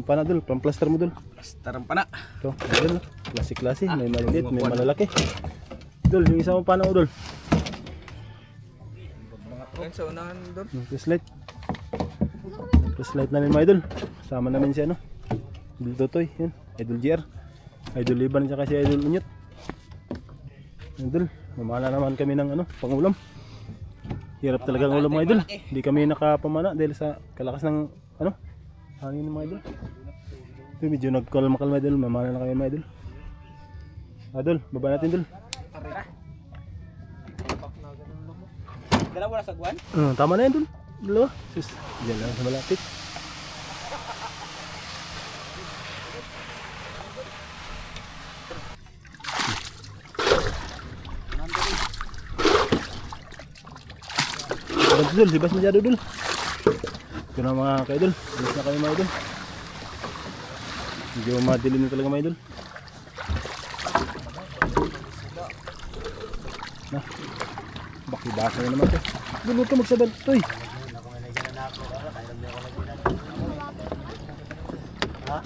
yung pana idol, pamplaster mo idol. Plastaran pa na. Ito, idol, klase-klase, may maliliit, may malalaki. Idol, yung isa mo pana idol. Ngayon sa unahan. Yung flashlight. Flashlight namin mga idol. Sama namin si ano. Idol Totoy, yun. Idol GR. Idol Liban, tsaka si Idol Unyot. Idol, mamana naman kami ng ano, pangulam. Hirap talaga ang ulam mga idol. Hindi kami nakapamana dahil sa kalakas ng ano, hangin mga idol. Ito, medyo nagkalma-kalma idol. Mamana na kami mga idol. Idol, baba natin idol. Dalawa na sa guwan? Uh, tama na yun dun. Dalawa. Sus, dyan lang sa malapit. Dul, libas masyado dul. Ito na mga kaidol. Alis na kami mga idol. Medyo madilim na talaga mga idol. Na, bakibasa na naman ito. Gulo ka magsabad ito eh. Ha?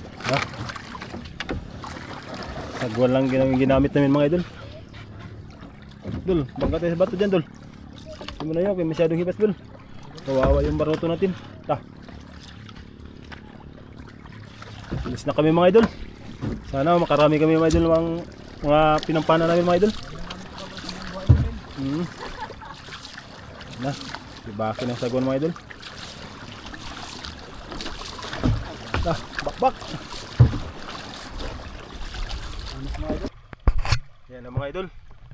Sagwan lang ginamit, ginamit namin mga idol. Dul, bangka tayo sa bato dyan, Dul. Hindi mo na yun, kaya masyadong hibas, Dul. Kawawa yung baroto natin. Ta. Alis na kami mga idol. Sana makarami kami mga idol ng mga pinampana namin mga idol. Hmm. Na, ibaki ng sagwan mga idol. Ah, bakbak. Yan na mga idol.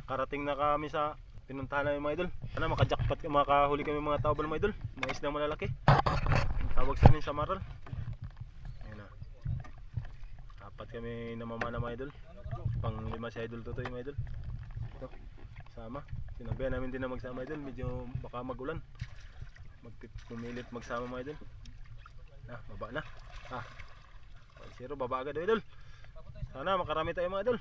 Karating na kami sa pinuntahan namin mga idol. Sana makajakpat makahuli kami mga tawbal mga idol. Mga isdang malalaki. Ang tawag sa amin sa maral. Ayan na. Apat kami namamana mga idol. Pang lima si idol tutoy mga idol. Ito, sama. Sinabihan namin din na magsama idol. Medyo baka magulan. Magpipilit magsama mga idol. Na, baba na. Ah. 0 baba agad idol. Sana makarami tayo mga idol.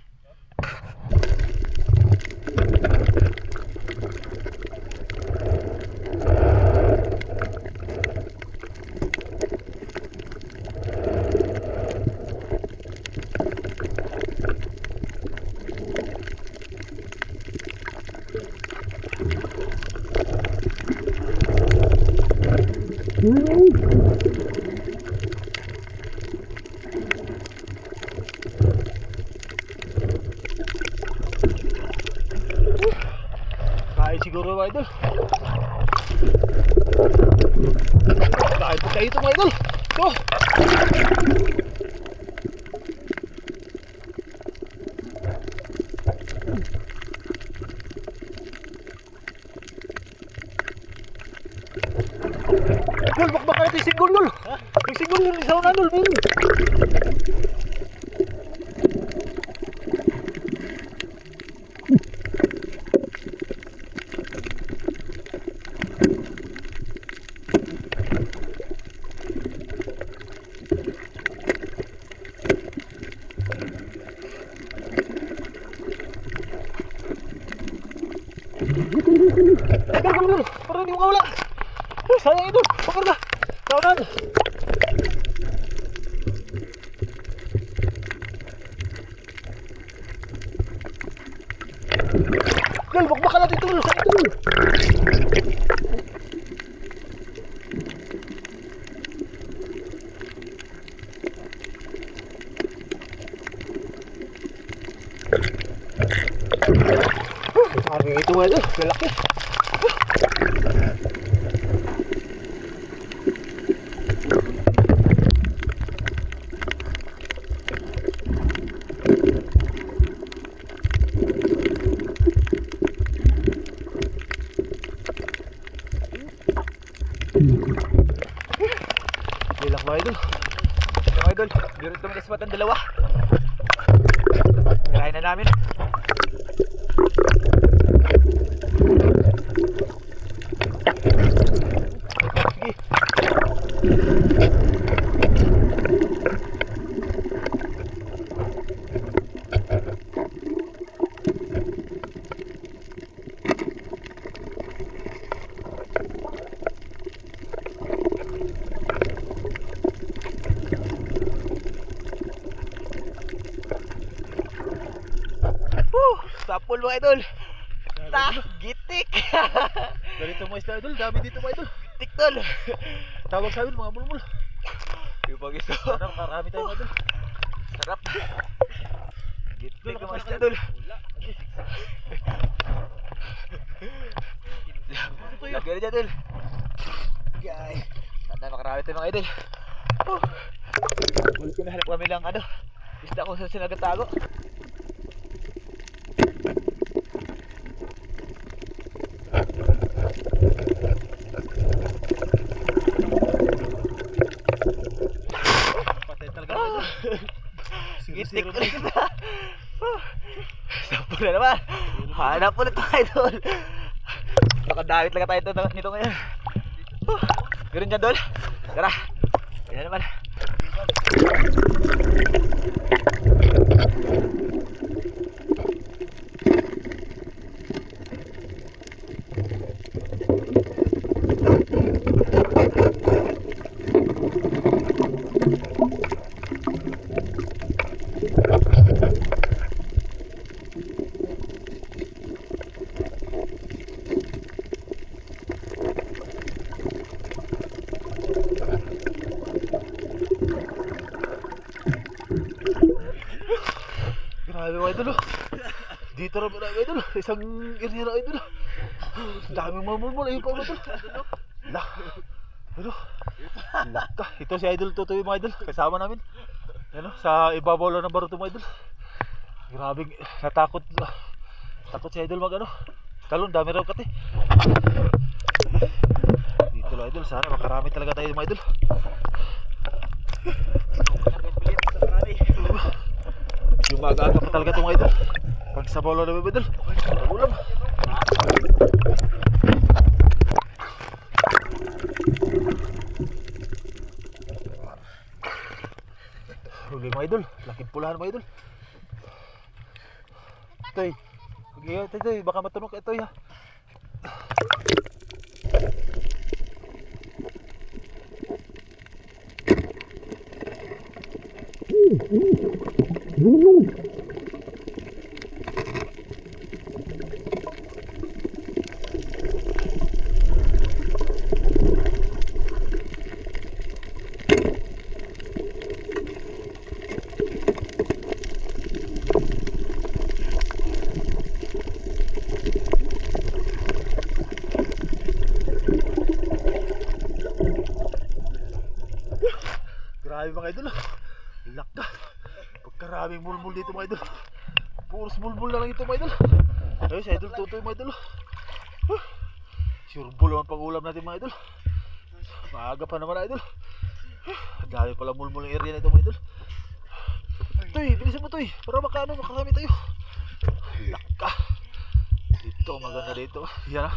Mm-hmm. Oh, sayang ito. Pakar ka. Tawanan. Dul, bakbaka natin ito. Ito. Dul. Parang ito nga ito. Malaki. Lilak mga idol. Mga idol, direct kami kasi ang dalawa. Kirahin na namin. Sige. mulmul mga idol. Ta, gitik. Ganito mga isda idol, dami dito mga idol. gitik tol. Tawag sa amin mga mulmul. Yung pag ito. Sana makarami tayo mga idol. Sarap. Gitik mga isda tol. Lagyan na dyan tol. Gay. Sana makarami tayo mga idol. Ulit ko nahanap kami lang ano. Isda ko sa sinagatago. Patay talaga mga idol. Zero-zero ulit na. Sampo na naman. Hanap ulit mga idol. Nakadawit lang tayo ito, nito ngayon. Ganun yan, Dol. Tara. Ayan naman. Grabe mga idol. oh. Dito na mga idol. Isang area na idol. Daming mga mulmul. Ayun pa mga idol. Lah. Ano? Laka. Ito si Idol Tutoy mga idol. Kasama namin. Ano? Sa ibabaw ng baruto mga idol. Grabe. Natakot. Takot si Idol mag ano. Talon. Dami raw kati. Dito lang idol. Sana makarami talaga tayo mga idol. Yung maaga pa talaga itong mga idol. Pag sa bolo na mga idol. Ulam. Huli mga idol. Laking pulahan mga idol. Toy. Okay, toy, toy. Baka matunok ito ya. Grabe mga idol. ah. Laka. Pagkaraming mulmul dito mga idol. Puros mulmul na lang ito mga idol. Ayun si idol tutoy mga idol. Huh. Sure bull ang pag-ulam natin mga idol. Maaga pa naman idol. Huh. Dami pala mulmul ng area na ito mga idol. Toy, bilisan mo toy. Para makaano makarami tayo. Laka. Dito maganda dito. Yan ah.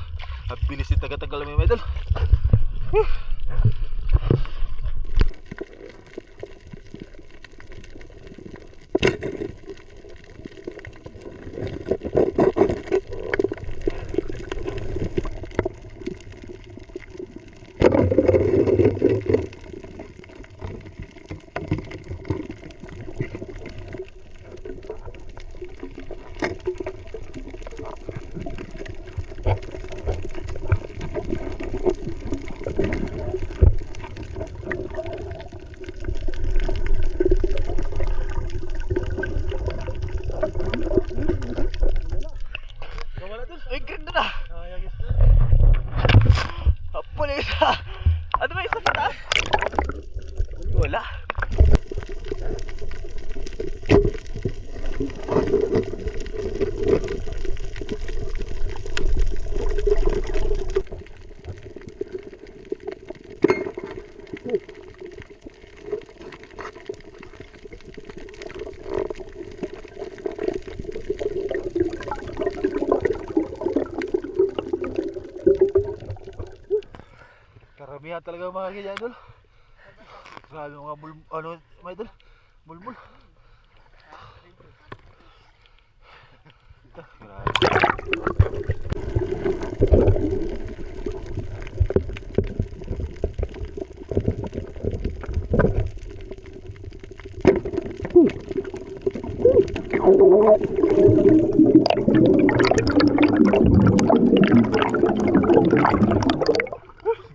Ang bilis yung taga-tagal mga idol. Huh. Nawala dun. Ay, ganda na. Sayang isa. Hapon yung isa. Ano ba isa sa taas? Wala. Karamihan talaga mga ganyan idol. Grabe mga mul ano mga idol. Mulmul. Ito, Grabe.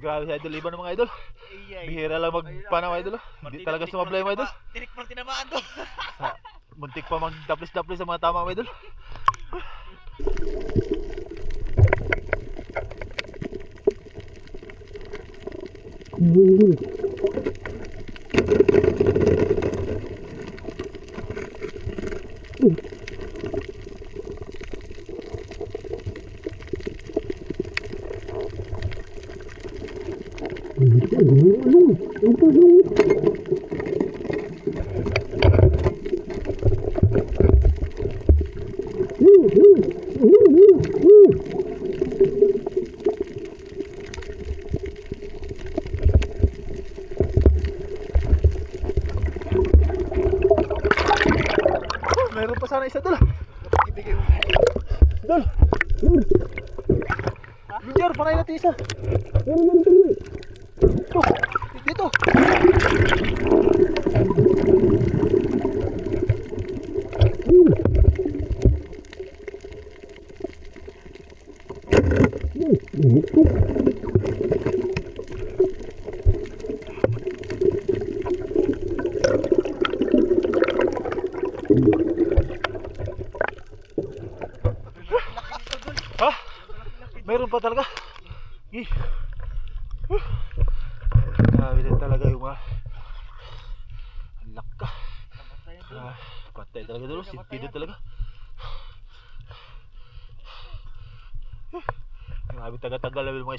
Grabe si Idol Iban mga idol. Bihira lang magpanaw idol. oh. Hindi talaga sumablay mga idol. Tinik pang tinamaan to. Sa, muntik pa mag-daplis-daplis sa mga tama mga idol. Oh, Mm-hmm.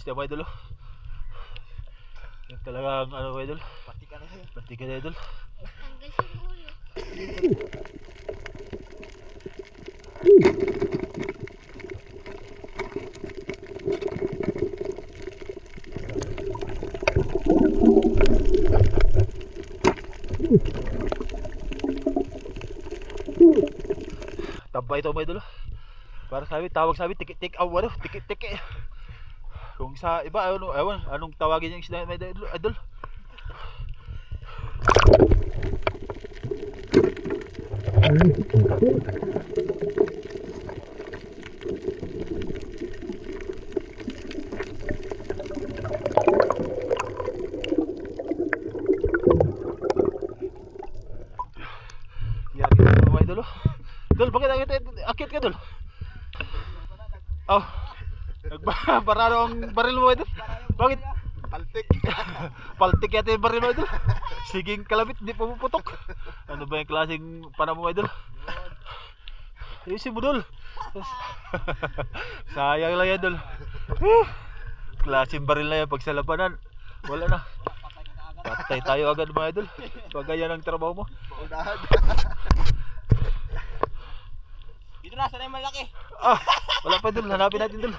Lang yung mga idol. oh. Yung talagang ano mga idol. Pati ka na yun. Pati ka na idol. Tanggal siguro. Tabay ito mga idol. Para sabi, tawag sabi, tiki tik aw sa iba, ano, ewan, anong tawagin yung isda mga idol? idol? Yari ka idol. oh. Dol, bakit akit, akit ka dol? Oh. Nagbarado ang baril mo idol. Bakit? Paltik. Paltik yata yung baril mo idol. Siging kalabit, di pumuputok. Ano ba yung klaseng panamo mo idol? Ayusin mo dol. Sayang lang yan dol. Huh. Klaseng baril na yan pag sa labanan. Wala na. Patay tayo agad mga idol. Pag ganyan ang trabaho mo. Unahan. Dito na, sana yung malaki. Ah, wala pa dul. Hanapin natin dul.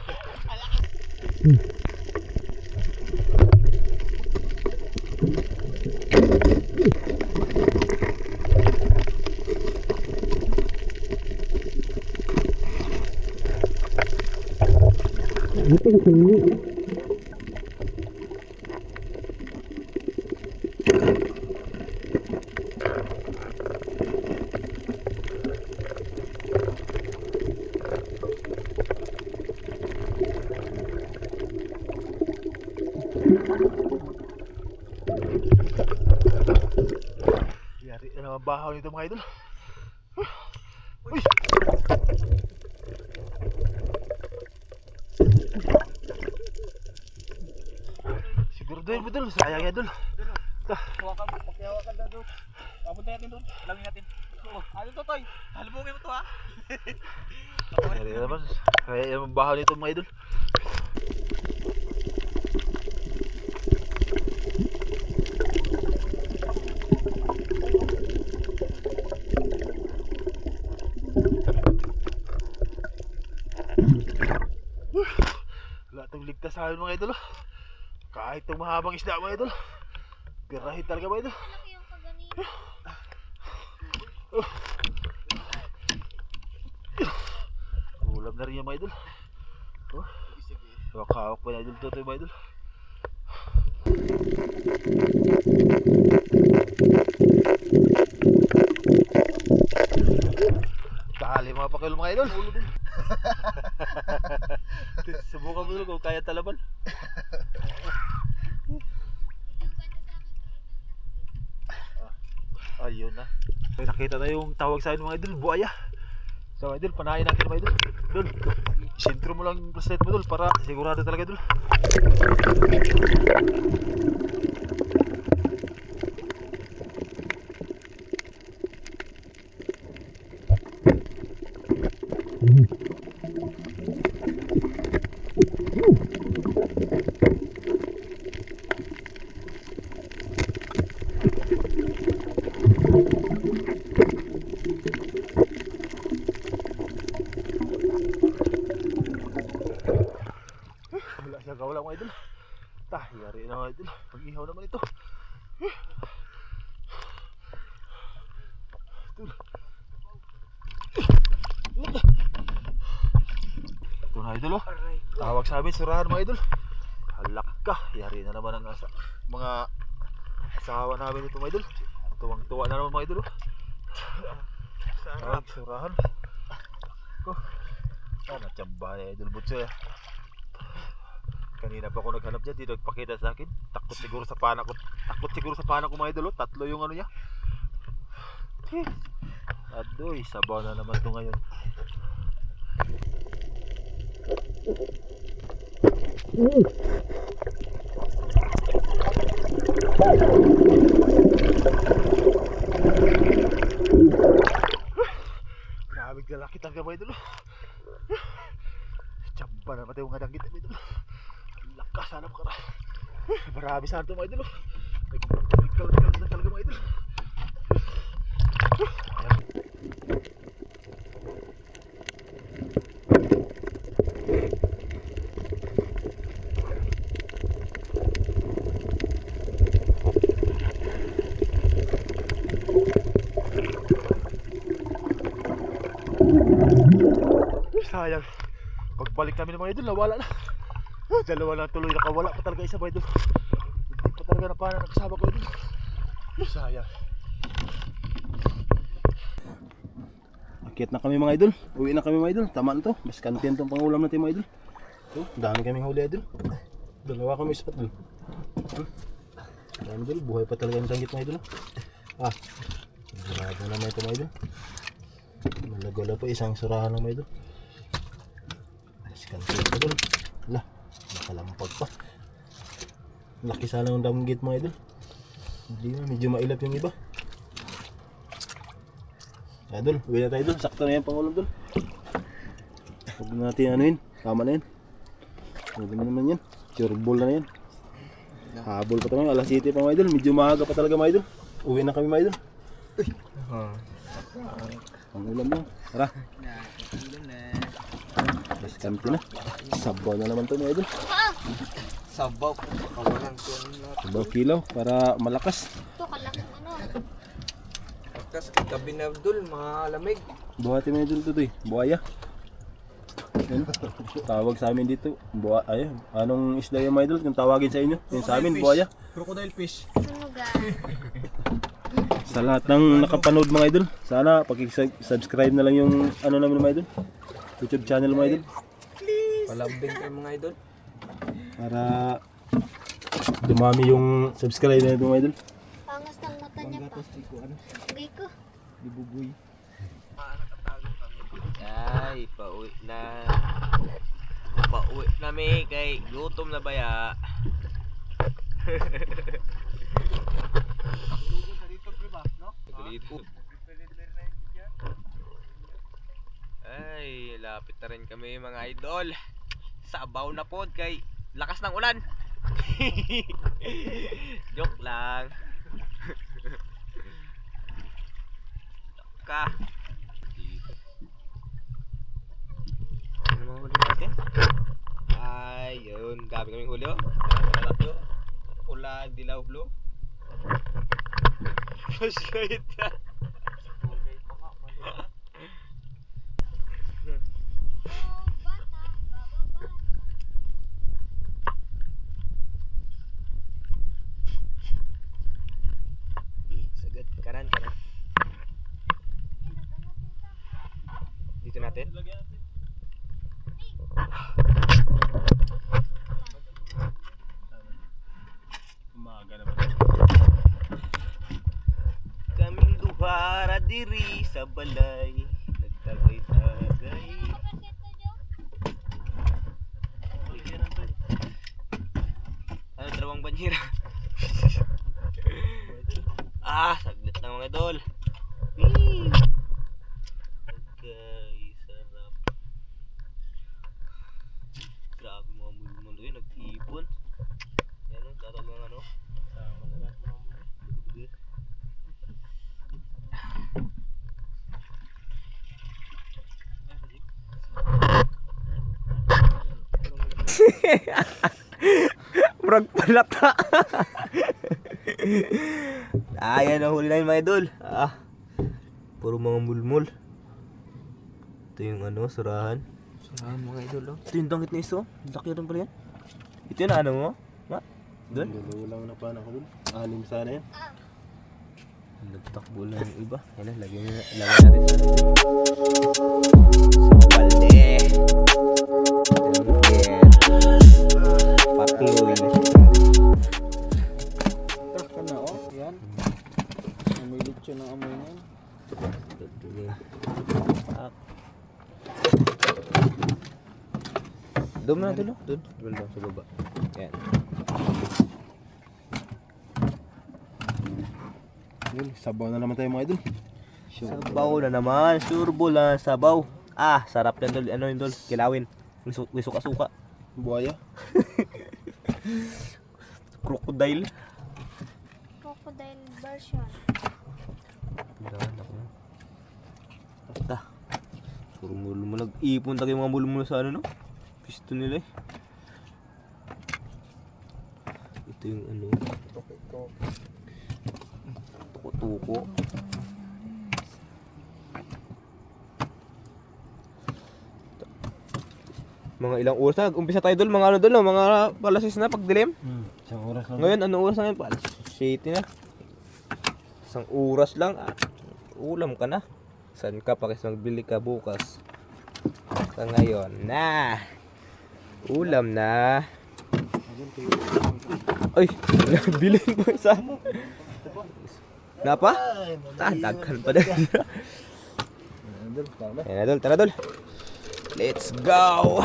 Yari na naman bahaw nito mga idol. Uy! Siguro doon mo dul. Dul. Hawakan mo, pakihawakan na doon. Papunta natin doon. Alangin natin. Oh, ano to, Toy? Halubungin mo to, ha? Na naman. Kaya yung bahaw nito mga idol. Wala itong ligtas sa akin mga idol. oh. Kahit itong mahabang isda mga idol. Birahin talaga mga idol. Malaki yung kaganina. Ulam na rin yung mga idol. Oh. Wakawak pa na idol to mga idol. Dali mga pakil mga idol. Subukan mo kung kaya talaban. Ayun na. May nakita na yung tawag sa mga idol, buaya. So idol, panahin natin mga idol. Idol, sentro mo lang yung bracelet mo idol para sigurado talaga idol. Wala siya kawala mga idol. Tah, yari na mga idol. Pag-ihaw naman ito. Ito na idol oh. Tawag sa amin, surahan mga idol. Halak ka. Yari na naman ang asa. Mga asawa namin ito mga idol. Tuwang-tuwa na naman mga idol oh. Tawag, surahan. Oh. Ah, natsamba na idol butso ya. Kanina pa ako naghanap dyan, di nagpakita sa akin. Takot siguro sa pana ko. Takot siguro sa pana ko mga idol. oh. Tatlo yung ano niya. Adoy, sabaw na naman to ngayon. Grabe lalaki talaga mga idol. oh. Tsamba na matay yung nga danggit mga idol. Lakas sana mo ka Marami sana ito mga idol. oh. Nagkalat-kalat na talaga mga idol. Ayan. Sayang. Pagbalik namin ng mga idol, nawala na. Dalawa na tuloy nakawala pa talaga isa mga idol. Hindi pa talaga napana ng kasama ko idol. Sayang. Akit na kami mga idol. Uwi na kami mga idol. Tama na to. Mas kantin tong pangulam natin mga idol. So, dami kaming huli idol. Dalawa kami idol. Hmm. Dami idol. Buhay pa talaga yung danggit mga idol. Ah. Grabe naman ito mga idol. Malagala po isang surahan ng mga idol. Mas kantin mga idol. Lah. Nakalampag pa. Laki sana ng danggit mga idol. Hindi na. Medyo mailap yung iba. Ah, dul, uwi na tayo dul. Sakto na yan pangulam dul. Huwag na natin anuhin. Tama na yan. Pwede mo naman yan. Sureball na yan. Habol pa tayo. Alas 7 pa mga idol. Medyo maaga pa talaga mga idol. Uwi na kami mga idol. Pangulam na. Tara. Kanti na. Sabaw na naman to mga idol. Sabaw. Kawalan ko na. Sabaw kilaw para malakas. Ito, kalaking ano. Pagkas gabi na Abdul, malamig. Buhati mga idol to eh. Buhaya. Yan. Tawag sa amin dito. Buha, ay, anong isda yung idol? Yung tawagin sa inyo? Yung sa amin, buhaya. Crocodile fish. Sa lahat ng nakapanood mga idol, sana paki-subscribe na lang yung ano namin mga idol. YouTube channel mga idol Palambing kayo mga idol. Para dumami yung subscribe na ito mga idol. Pangas ng mata niya pa. Gay ko. Ay, pauwi na. Pauwi na mi kay gutom na baya. Ay, lapit na rin kami mga idol. Sabaw na pod kay lakas ng ulan. Joke lang. ka. Ano mga huli natin? Ay, yun. Dami kaming huli, oh. Pula, dilaw, blue. Flashlight natin. Umaga naman. Kaming duha diri sa balay nagtagay-tagay ano dalawang banyera ah saglit lang mga idol Whee! Tagay, sarap grabe mga mundo yun nag-iipon yan o tatag ng ano sama na lang Murag palata. ah, yan ang huli na yun mga idol. Ah, puro mga mulmul. Ito yung ano, surahan. Surahan mga idol, oh. Ito yung dangit na iso. Laki rin pala yan. Ito yung ano mo? Ma? Doon? Dalawa lang na pa ako dun. Anim sana yan. Nagtakbo na yung iba. Yan lagyan, na, lagyan natin sa. Balde. Doon na dulo. Doon. Doon lang sa baba. Yan. Yun, sabaw na naman tayo mga idol. Sabaw na naman. Surbo lang sabaw. Ah, sarap yan dol. Ano yun dol? Kilawin. Wisu- Wisuka-suka. Buhaya. Crocodile. Crocodile version. Dahan ako na. Basta. Puro mulmo. Nag-ipon tayo mga mulmo sa ano no? Pisto nila eh. Ito yung ano. Tuko-tuko. Mga ilang oras na. Umpisa tayo dol. Mga ano dol. no? Mga palasis na pagdilim. Hmm, isang oras lang. Ngayon, ano oras na ngayon? Alas 7 na. Isang oras lang. Ah, ulam ka na. Saan ka? Pakis magbili ka bukas. Sa ngayon na. Ulam na. Ay, bilhin mo isa. Napa? Ah, dagkan pa din. Ayan na, dol. Tara, dol. Let's go!